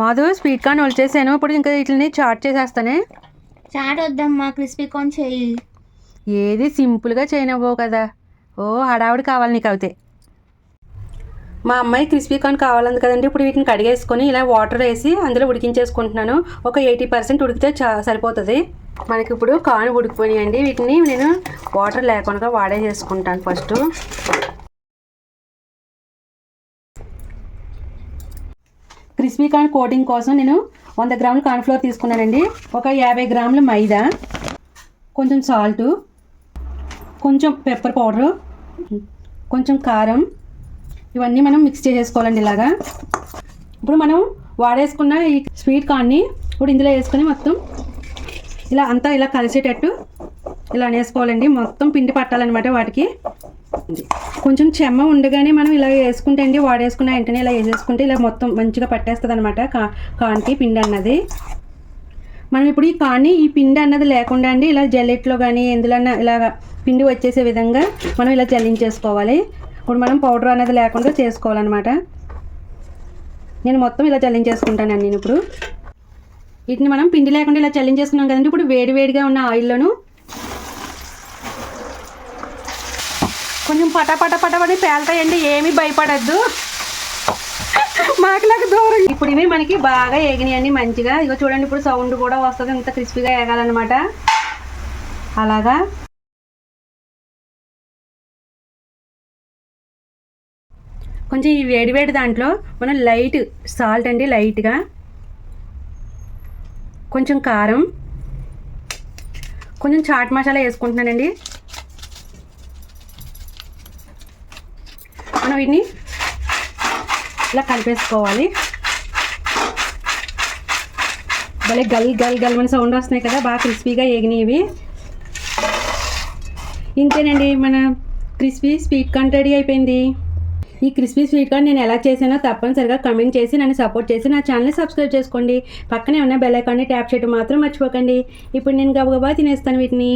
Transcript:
Madhu sweet corn వచ్చేసాను ఇప్పుడు ఇంకా వీటిని చాట్ చేసేస్తానే. చాట్ వద్దమ్మా క్రిస్పీ కార్న్ చెయ్యి ఏది సింపుల్గా చేయనవ్వవు కదా. ఓ హడావుడి కావాలి నీకు అవుతే మా అమ్మాయి క్రిస్పీ కార్న్ కావాలంది కదండి. ఇప్పుడు వీటిని కడిగేసుకొని ఇలా వాటర్ వేసి అందులో ఉడికించేసుకుంటున్నాను. ఒక ఎయిటీ పర్సెంట్ ఉడికితే చా సరిపోతుంది. మనకి ఇప్పుడు కార్న్ ఉడికిపోయినాయండి. వీటిని నేను వాటర్ లేకుండా వాడేసేసుకుంటాను ఫస్ట్. క్రిస్పీ కార్న్ కోటింగ్ కోసం నేను వంద గ్రాములు కార్న్ ఫ్లోర్ తీసుకున్నానండి. ఒక యాభై గ్రాముల మైదా కొంచెం సాల్టు కొంచెం పెప్పర్ పౌడరు కొంచెం కారం. ఇవన్నీ మనం మిక్స్ చేసేసుకోవాలండి ఇలాగా. ఇప్పుడు మనం వాడేసుకున్న ఈ స్వీట్ కార్న్ని ఇప్పుడు ఇందులో వేసుకొని మొత్తం ఇలా అంతా ఇలా కలిసేటట్టు ఇలా వేసుకోవాలండి మొత్తం పిండి పట్టాలన్నమాట వాటికి. కొంచెం చెమ్మ ఉండగానే మనం ఇలా వేసుకుంటే అండి వాడేసుకున్న వెంటనే ఇలా వేసేసుకుంటే ఇలా మొత్తం మంచిగా పట్టేస్తుంది అనమాట కా కాన్కి పిండి అన్నది. మనం ఇప్పుడు ఈ కానీ ఈ పిండి అన్నది లేకుండా అండి ఇలా జల్లెట్లో కానీ ఎందులన్నా ఇలాగ పిండి వచ్చేసే విధంగా మనం ఇలా జల్లించేసుకోవాలి. ఇప్పుడు మనం పౌడర్ అనేది లేకుండా చేసుకోవాలన్నమాట. నేను మొత్తం ఇలా జల్లించేసుకుంటానండి నేను ఇప్పుడు. వీటిని మనం పిండి లేకుండా ఇలా చల్లించేసుకున్నాం కదండి ఇప్పుడు వేడి వేడిగా ఉన్న ఆయిల్లోను కొంచెం పటపట పటపడి పట ఏమి పేలుతాయండి ఏమీ భయపడద్దు. మాకులాగా దూరం ఇప్పుడు ఇవి మనకి బాగా ఏగినాయండి మంచిగా. ఇగో చూడండి ఇప్పుడు సౌండ్ కూడా వస్తుంది ఇంత క్రిస్పీగా ఏగాలన్నమాట. అలాగా. కొంచెం ఈ వేడి వేడి దాంట్లో మనం లైట్ సాల్ట్ అండి లైట్గా కొంచెం కారం. కొంచెం చాట్ మసాలా వేసుకుంటున్నానండి. మనం వీటిని ఇలా కలిపేసుకోవాలి. భలే గల్ గల్ గల్మని సౌండ్ వస్తున్నాయి కదా బాగా క్రిస్పీగా ఏగినాయి ఇంతేనండి మన క్రిస్పీ స్వీట్ కార్న్ రెడీ అయిపోయింది. ఈ క్రిస్పీ స్వీట్ కార్న్ నేను ఎలా చేసానో తప్పనిసరిగా కమెంట్ చేసి నన్ను సపోర్ట్ చేసి నా ఛానల్ని సబ్స్క్రైబ్ చేసుకోండి. పక్కనే ఉన్న బెల్ ఐకాన్ని ట్యాప్ చేయడం మాత్రం మర్చిపోకండి. ఇప్పుడు నేను గబగబా తినేస్తాను వీటిని.